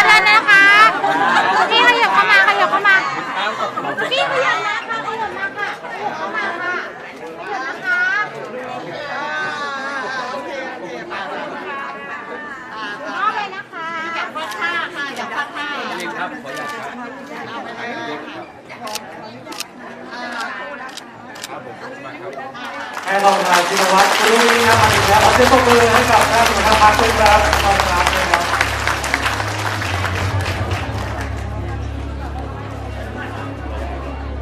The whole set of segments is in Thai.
อเดินนะคะพี่ขยับเข้ามาขยับเข้ามาพี่ขยับมาค่ะขยับมาค่ะขยับเข้ามาค่ะขยับนะคะมอบเลยนะคะอยากพักท่าค่ะอยากพักท่าจริงครับขออยากครับครับผมขอบคุณมากครับแอนทองทานชินวัตรคุณลุงนะครับมาถึงแล้วขอเสียงปรบมือให้กับท่านหัวหน้าพรรคด้วยครับขอบคุณค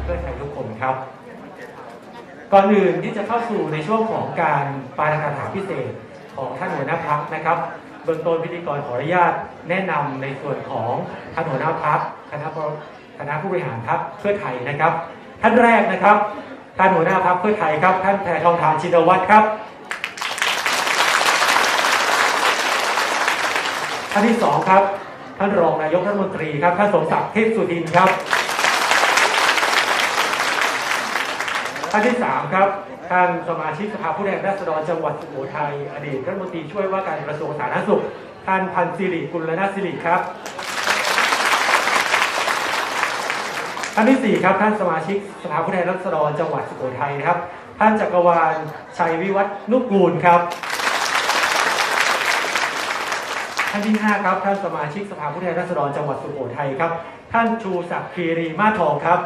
พื่อไทยทุกคนครับ ก่อนอื่นที่จะเข้าสู่ในช่วงของการปาฐกถาพิเศษของท่านหัวหน้าพักนะครับเบื้องต้นพิธีกรขออนุญาตแนะนำในส่วนของท่านหัวหน้าพักคณะผู้คณะผู้บริหารพักเพื่อไทยนะครับ ท่านแรกนะครับ ท่านหัวหน้าพักเพื่อไทยครับ ท่านแพทองทานชินวัตรครับท่านที่สองครับ ท่านรองนายกรัฐมนตรีครับท่านสมศักดิ์เทพสุทินครับ ท่านที่สามครับท่านสมาชิกสภาผู้แทนราษฎรจังหวัดสุโขทัยอดีตรัฐมนตรีช่วยว่าการกระทรวงสาธารณสุข ท่านพันศิริกุลนาศิริครับท่านที่สี่ครับท่านสมาชิกสภาผู้แทนราษฎรจังหวัดสุโขทัยนะครับ ท่านจักรวาลชัยวิวัฒนุกูลครับ ท่านที่ห้าครับท่านสมาชิกสภาผู้แทนราษฎรจังหวัดสุโขทัยครับ ท่านชูศักดิ์คีรีมาทองครับ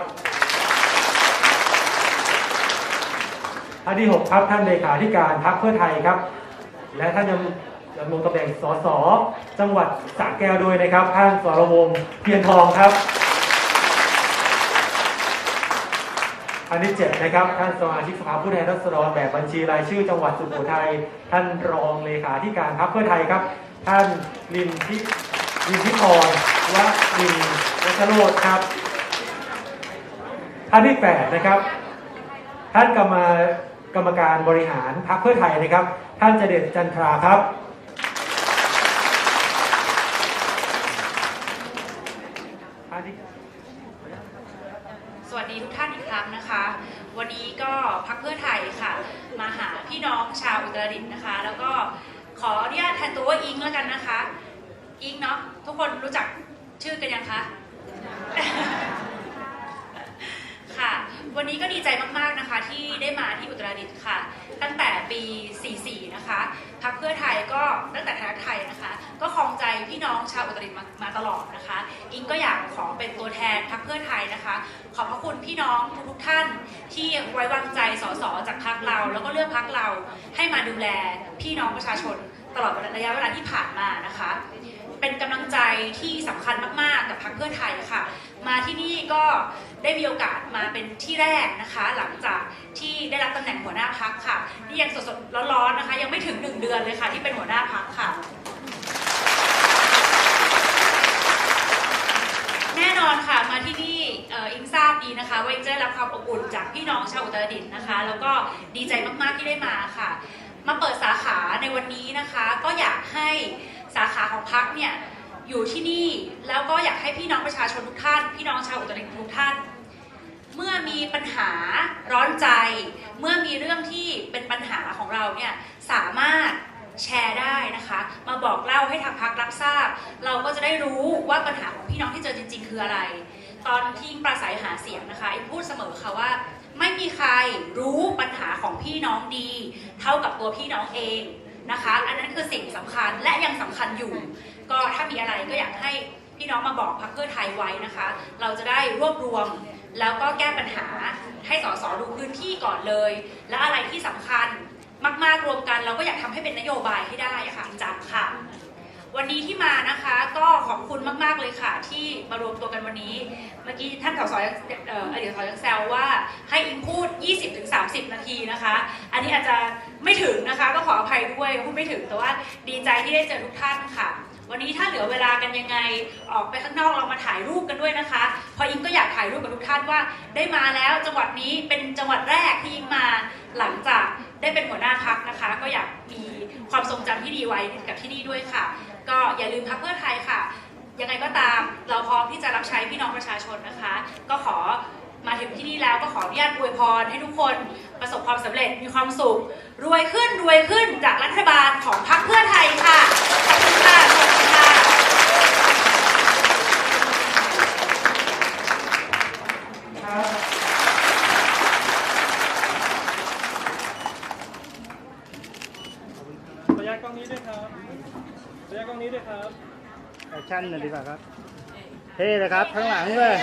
ท่านที่ 6 ครับ ท่านเลขาธิการพรรคเพื่อไทยครับ และท่านยังดำรงตำแหน่งสสจังหวัดสระแก้วด้วยนะครับ ท่านสรวงเพียรทองครับท่านที่7นะครับท่านสมาชิกสภาผู้แทนราษฎรแบบบัญชีรายชื่อจังหวัดสุโขทัยท่านรองเลขาธิการพรรคเพื่อไทยครับ ท่านลินทิลินทิพรวะลินวัชโรธครับ ท่านที่8นะครับ ท่านกรรมา กรรมการบริหารพรรคเพื่อไทยนะครับ ท่านเจเด็ดจันทราครับ สวัสดีทุกท่านอีกครั้งนะคะ วันนี้ก็พักเพื่อไทยค่ะ มาหาพี่น้องชาวอุตรดิตถ์นะคะ แล้วก็ขออนุญาตแทนตัวว่าอิงแล้วกันนะคะ อิงเนาะทุกคนรู้จักชื่อกันยังคะ วันนี้ก็ดีใจมากๆนะคะที่ได้มาที่อุตรดิตถ์ค่ะ ตั้งแต่ปี 44 นะคะพักเพื่อไทยก็ตั้งแต่ไทยรักไทยนะคะ ก็คองใจพี่น้องชาวอุตรดิตถ์มามาตลอดนะคะ อิงก็อยากขอเป็นตัวแทนพักเพื่อไทยนะคะ ขอบพระคุณพี่น้องทุกๆท่านที่ไว้วางใจสสจากพักเรา แล้วก็เลือกพักเราให้มาดูแลพี่น้องประชาชนตลอดระยะเวลาที่ผ่านมานะคะ เป็นกำลังใจที่สำคัญมาก ๆ กับพรรคเพื่อไทยค่ะ มาที่นี่ก็ได้มีโอกาสมาเป็นที่แรกนะคะ หลังจากที่ได้รับตำแหน่งหัวหน้าพักค่ะนี่ยังสดๆร้อนๆนะคะ ยังไม่ถึงหนึ่งเดือนเลยค่ะ ที่เป็นหัวหน้าพักค่ะ แน่นอนค่ะมาที่นี่อิงทราบดีนะคะว่าอิงได้รับความอบอุ่นจากพี่น้องชาวอุตรดิตถ์นะคะ แล้วก็ดีใจมากๆที่ได้มาค่ะ มาเปิดสาขาในวันนี้นะคะ ก็อยากให้ สาขาของพักเนี่ยอยู่ที่นี่แล้วก็อยากให้พี่น้องประชาชนทุกท่าน พี่น้องชาวอุตรดิตถ์ทุกท่าน เมื่อมีปัญหาร้อนใจ เมื่อมีเรื่องที่เป็นปัญหาของเราเนี่ยสามารถแชร์ได้นะคะ มาบอกเล่าให้ทางพักรับทราบ เราก็จะได้รู้ว่าปัญหาของพี่น้องที่เจอจริง ๆ คืออะไร ตอนที่ปราศัยหาเสียงนะคะอิงพูดเสมอค่ะว่า ไม่มีใครรู้ปัญหาของพี่น้องดี เท่ากับตัวพี่น้องเอง นะคะ อันนั้นคือสิ่งสำคัญและยังสำคัญอยู่ ก็ถ้ามีอะไรก็อยากให้พี่น้องมาบอกพักเพื่อไทยไว้นะคะ เราจะได้รวบรวมแล้วก็แก้ปัญหาให้สสดูพื้นที่ก่อนเลย และอะไรที่สำคัญมากๆรวมกัน เราก็อยากทำให้เป็นนโยบายให้ได้อะค่ะจับค่ะ วันนี้ที่มานะคะก็ขอบคุณมากๆเลยค่ะ ที่มารวมตัวกันวันนี้ เมื่อกี้ท่านสสยังเอ่ออดีตสสยังแซวว่าให้อิงพูด 20-30 นาทีนะคะ อันนี้อาจจะไม่ถึงนะคะก็ขออภัยด้วยพูดไม่ถึงแต่ว่าดีใจที่ได้เจอทุกท่านค่ะ วันนี้ถ้าเหลือเวลากันยังไงออกไปข้างนอกเรามาถ่ายรูปกันด้วยนะคะเพออิงก็อยากถ่ายรูปกับทุกท่านว่า ได้มาแล้วจังหวัดนี้เป็นจังหวัดแรกที่อิงมาหลังจากได้เป็นหัวหน้าพักนะคะ ก็อยากมี ความทรงจำที่ดีไว้กับที่นี่ด้วยค่ะ ก็อย่าลืมพักเพื่อไทยค่ะ ยังไงก็ตามเราพร้อมที่จะรับใช้พี่น้องประชาชนนะคะ ก็ขอมาถึงที่นี่แล้วก็ขออนุญาตอวยพรให้ทุกคนประสบความสำเร็จมีความสุข รวยขึ้นรวยขึ้นจากรัฐบาลของพรรคเพื่อไทยค่ะขอบคุณค่ะสวัสดีค่ะ ชั่นหน่อยดีกว่าครับ เท่เลยครับข้างหลังเลย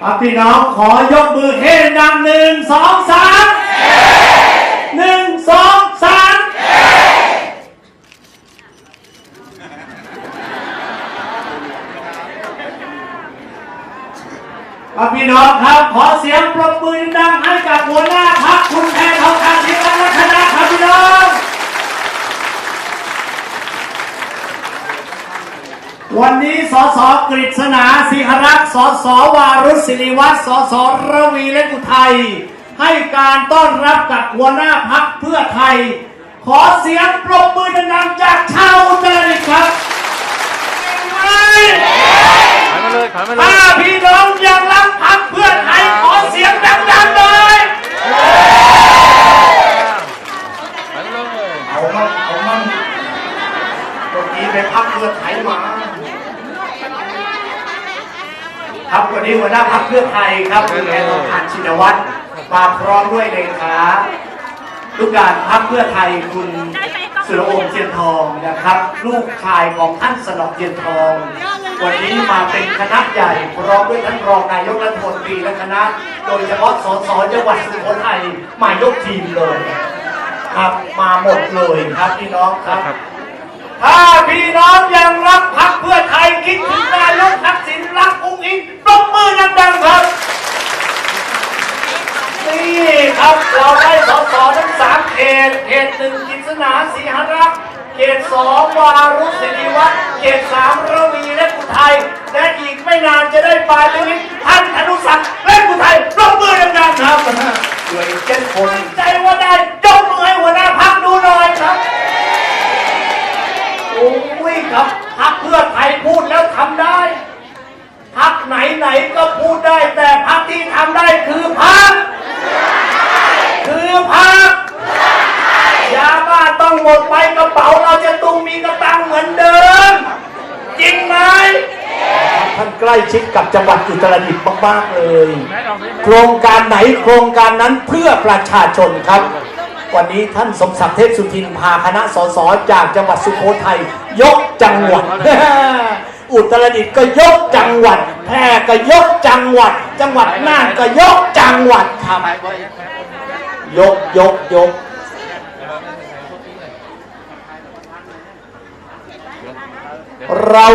ครับพี่น้องขอยกมือเฮ้ดังหนึ่งสองสามหนึ่งสองสามครับพี่น้องครับขอเสียงปรบมือดังให้กับหัวหน้าพักคุณแทนทองคำทิพย์และคณะครับพี่น้อง วันนี้สสกฤษณาสิหรักษ์สสวารุศิริวัฒน์สสระวีและกุไทย ให้การต้อนรับกับหัวหน้าพักเพื่อไทย ขอเสียงปรบมือดังๆจากชาวอุตรดิตถ์ครับไม่ถอยมาเลยถอยมาเลย ถ้าพี่น้องยังรักพักเพื่อไทยขอเสียงดังๆเลยถอยมาเลยเอามั่งเอามั่งเมื่อกี้ไปพักเพื่อไทยมา ครับวันนี้หัวหน้าพักเพื่อไทยครับคุณแอนทองคำชินวัตรมาพร้อมด้วยเลขาลูกการพักเพื่อไทยคุณสุรโอมเจียนทองนะครับ ลูกชายของท่านสนองเจียนทอง วันนี้มาเป็นคณะใหญ่พร้อมด้วยท่านรองนายกรัฐมนตรีและคณะ โดยเฉพาะสสจังหวัดสุโขทัยมายกทีมเลย ครับมาหมดเลยครับพี่น้องครับถ้าพี่น้องยังรักพักเพื่อไทยคิดถึงนายกทักษิณรักอุ้งอิงปรบมือดังๆครับ นี่ครับ เราได้สสทั้งสามเขตเขตหนึ่งกิษณาสีหรักษ์เขตสองวารุศิริวัฒน์เขตสามระวีและกุไทยและอีกไม่นานจะได้ปลายชีวิตท่านอนุสักดิ์และกุไทยปรบมือดังๆครับด้วยเจ็ดคนใจว่าได้ยกมือให้หัวหน้าพักดูหน่อยครับโอ้ยครับพักเพื่อไทยพูดแล้วทำได้พักไหนไหนๆก็พูดได้แต่พักที่ทำได้คือพักคือพักยาบ้าต้อง หมดไปกระเป๋าเราจะตุ้งมีกระตังเหมือนเดิม จริงไหมท่านใกล้ชิดกับจังหวัดอุตรดิตถ์มาก ๆ เลย โครงการไหนโครงการนั้นเพื่อประชาชนครับ วันนี้ท่านสมศักดิ์เทพสุทินพาคณะสสจากจังหวัดสุโขทัยยกจังหวัด อุตรดิตถ์ก็ยกจังหวัด แพร่ก็ยกจังหวัด จังหวัดน่านก็ยกจังหวัดครับยกยกยก เรา